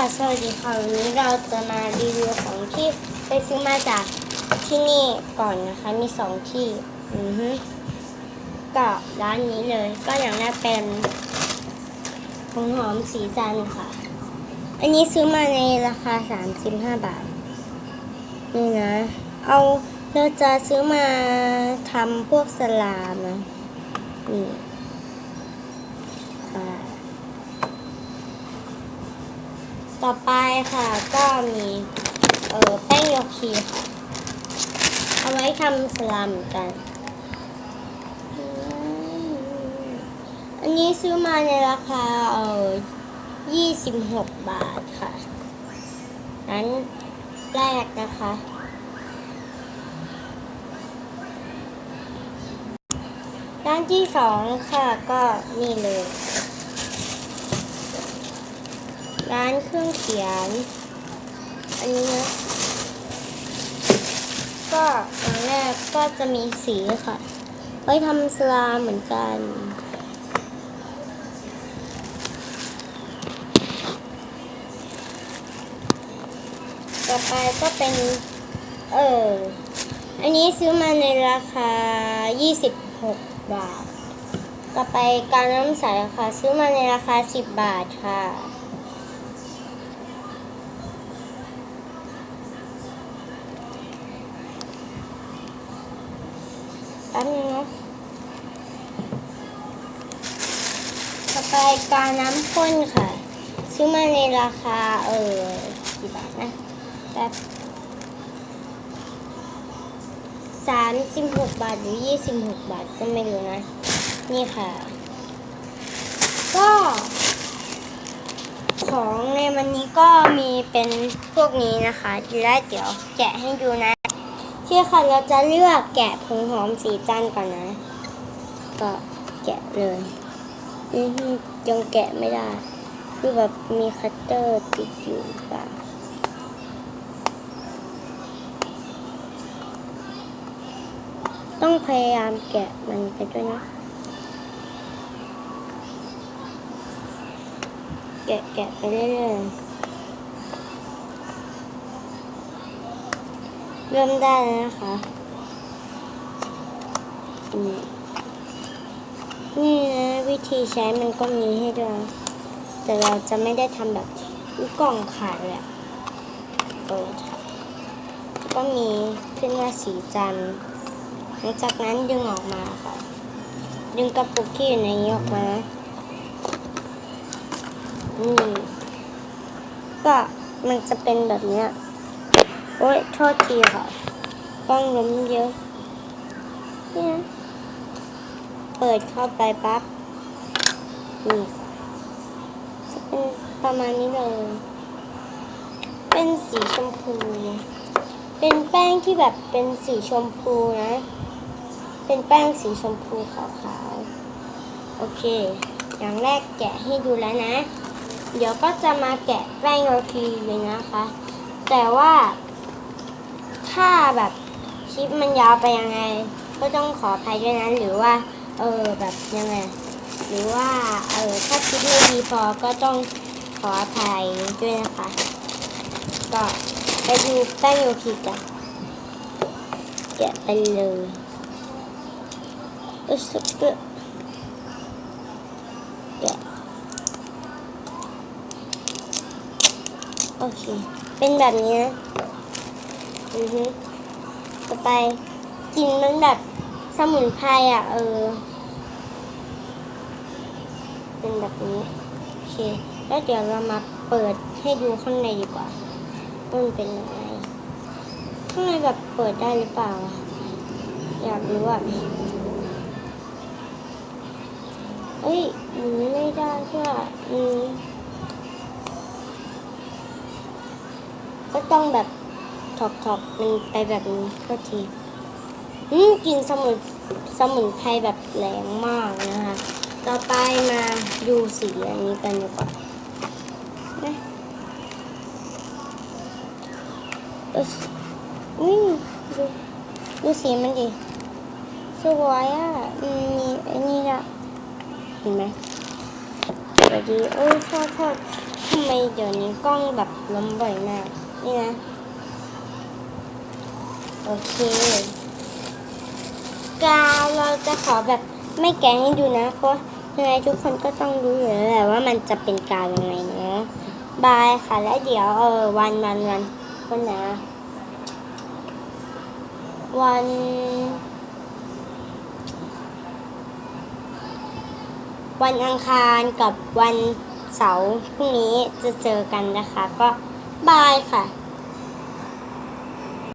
ค่ะ สวัสดีค่ะวันนี้เราจะมารีวิวของที่ไปซื้อมาจากที่นี่ก่อนนะคะ มีสองที่ อือฮึก็ร้านนี้เลย ก็อย่างแรกเป็นผงหอมสีจันทร์ค่ะ อันนี้ซื้อมาในราคา35บาท นี่นะ เอาเราจะซื้อมาทำพวกสลามนะนี่ค่ะ ต่อไปค่ะก็มีเออแป้งโยคีค่ะ เอาไว้ทำสลามเหมือนกัน อันนี้ซื้อมาในราคาเออ26 บาทค่ะนั้นแรกนะคะ ด้านที่สองค่ะก็นี่เลย ร้านเครื่องเขียน อันนี้นะก็ตอย่างแรกก็จะมีสีค่ะ ไว้ทำสลาเหมือนกัน ต่อไปก็เป็น เออ อันนี้ซื้อมาในราคา 26 บาท ต่อไปการน้ำใสค่ะ ซื้อมาในราคา 10 บาทค่ะ ต่อไปการน้ำข้นค่ะ ซื้อมาในราคา เออกี่บาทนะแป๊บสามสิบหกบาทหรือยี่สิบหกบาทก็ไม่รู้นะ นี่ค่ะ ก็ ของในวันนี้ก็มีเป็นพวกนี้นะคะทีแรกเดี๋ยวแกะให้ดูนะที่ค่ะเราจะเลือกแกะผงหอมสีจันก่อนนะ ก็แกะเลย ยังแกะไม่ได้ คือแบบมีคัตเตอร์ติดอยู่เปล่าต้องพยายามแกะมันไปด้วยนะ แกะแกะไปเรื่อยๆเริ่มได้แล้วนะคะ อืม วิธีใช้มันก็มีให้ด้วย แต่เราจะไม่ได้ทำแบบอุ๊ยกล่องขาดเลยอะเปิดค่ะก็มีขึ้นว่าสีจันทร์หลังจากนั้นดึงออกมาค่ะ ดึงกระปุกที่อยู่ในนี้ออกมานะอืมก็มันจะเป็นแบบเนี้ย โอ๊ยโทษทีค่ะกล้องล้มเยอะ เนี่ย เปิดเข้าไปปั๊บ นี่ค่ะจะเป็นประมาณนี้เลย เป็นสีชมพู เป็นแป้งที่แบบเป็นสีชมพูนะ เป็นแป้งสีชมพูขาวๆ โอเค อย่างแรกแกะให้ดูแล้วนะ เดี๋ยวก็จะมาแกะแป้งโรตีเลยนะคะ แต่ว่า ถ้าแบบคลิปมันยาวไปยังไง ก็ต้องขออภัยด้วยนะ หรือว่า เออแบบยังไง หรือว่าเออถ้าคลิปไม่ดีพอก็ต้องขออภัยด้วยนะคะ ก็ไปดูแป้งโยคีกันแกะไปเลยอึสกึแกะโอเค เป็นแบบนี้นะอือฮึต่อไปกินมันแบบสมุนไพรอะ เออ เป็นแบบนี้โอเค แล้วเดี๋ยวเรามาเปิดให้ดูข้างในดีกว่าว่ามันเป็นยังไงข้างในแบบเปิดได้หรือเปล่า อยากรู้อะเอ้ยมุนไม่ได้ใช่ป่ะอืมก็ต้องแบบถอกถอกมันไปแบบนี้ก็ทีอืมกินสมุนสมุนไพรแบบแรงมากนะคะ ต่อไปมาดูสีอันนี้กันดีกว่านะเอออุ้ยดูดูสีมันดิสวยอะอืมมีอันนี้ละเห็นไหมสวัสดีโอ้ยโทษโทำไมเดี๋ยวนี้กล้องแบบล้มบ่อยมาก นี่นะ โอเค กาวเราจะขอแบบไม่แกะให้ดูนะเพราะ ยังไงทุกคนก็ต้องรู้อยู่แล้วแหละว่ามันจะเป็นกาวยังไงเนาะบายค่ะ แล้วเดี๋ยวเออวันวันวันวันนะวันวันอังคารกับวันเสาร์พรุ่งนี้จะเจอกันนะคะ ก็บายค่ะ